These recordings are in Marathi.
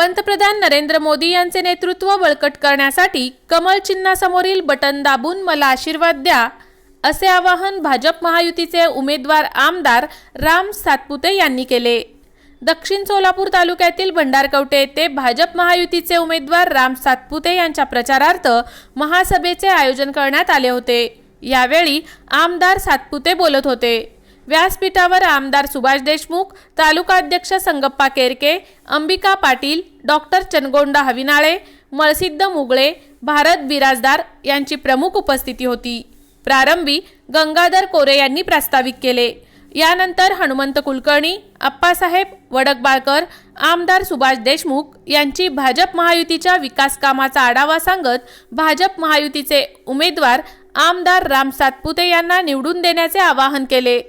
पंतप्रधान नरेंद्र मोदी यांचे नेतृत्व बळकट करण्यासाठी कमल चिन्हासमोरील बटन दाबून मला आशीर्वाद द्या असे आवाहन भाजप महायुतीचे उमेदवार आमदार राम सातपुते यांनी केले. दक्षिण सोलापूर तालुक्यातील भंडारकवटे येथे भाजप महायुतीचे उमेदवार राम सातपुते यांच्या प्रचारार्थ महासभेचे आयोजन करण्यात आले होते. यावेळी आमदार सातपुते बोलत होते. व्यासपीठावर आमदार सुभाष देशमुख तालुकाध्यक्ष संगप्पा केरके अंबिका पाटील डॉक्टर चनगोंडा हविनाळे मळसिद्ध मुगळे भारत बिराजदार यांची प्रमुख उपस्थिती होती. प्रारंभी गंगाधर कोरे यांनी प्रास्ताविक केले. यानंतर हनुमंत कुलकर्णी अप्पासाहेब वडकबाळकर आमदार सुभाष देशमुख यांची भाजप महायुतीच्या विकास कामाचा आढावा सांगत भाजप महायुतीचे उमेदवार आमदार राम सातपुते यांना निवडून देण्याचे आवाहन केले.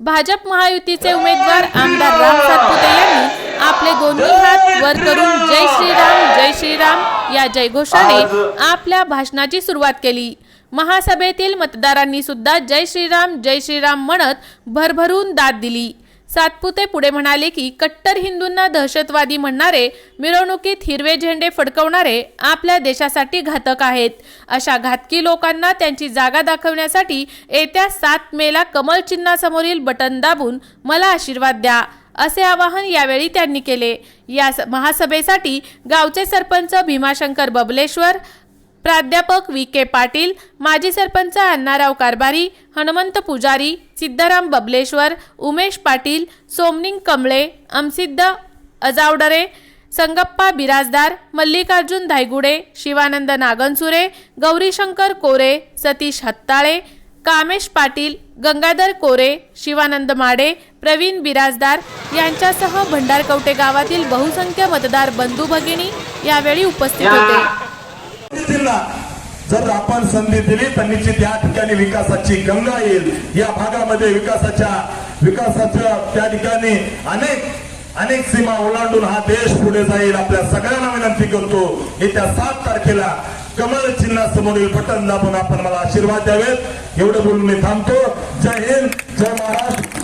भाजप महायुतीचे उमेदवार आमदार राम सातपुते यांनी आपले दोन्ही हात वर करून जय श्रीराम जय श्रीराम या जयघोषाने आपल्या भाषणाची सुरुवात केली. महासभेतील मतदारांनी सुद्धा जय श्रीराम जय श्रीराम म्हणत भरभरून दाद दिली. सातपुते पुढे म्हणाले की कट्टर हिंदूंना दहशतवादी म्हणणारे मिरवणुकीत हिरवे झेंडे फडकवणारे आपल्या देशासाठी घातक आहेत. अशा घातकी लोकांना त्यांची जागा दाखवण्यासाठी येत्या सात मेला कमल चिन्हासमोरील बटन दाबून मला आशीर्वाद द्या असे आवाहन यावेळी त्यांनी केले. या स- महासभेसाठी गावचे सरपंच भीमाशंकर बबलेश्वर प्राध्यापक व्ही के पाटील माजी सरपंच अण्णाराव कारभारी हनुमंत पुजारी सिद्धाराम बबलेश्वर उमेश पाटील सोमनिंग कमळे अमसिद्ध अजावडरे संगप्पा बिराजदार मल्लिकार्जुन धायगुडे शिवानंद नागनसुरे गौरीशंकर कोरे सतीश हत्ताळे कामेश पाटील गंगाधर कोरे शिवानंद माडे प्रवीण बिराजदार यांच्यासह भंडारकवटे गावातील बहुसंख्य मतदार बंधू भगिनी यावेळी उपस्थित होते. जिल्हा जर आपण संधी दिली तर निश्चित या ठिकाणी विकासाची गंगा येईल. या भागामध्ये विकासाच्या विकासाच्या त्या ठिकाणी अनेक अनेक सीमा ओलांडून हा देश पुढे जाईल. आपल्या सगळ्यांना विनंती करतो येत्या सात तारखेला कमल चिन्हासमोरील बटन दाबून आपण मला आशीर्वाद द्यावेत. एवढं बोलून मी थांबतो. जय हिंद जय महाराष्ट्र.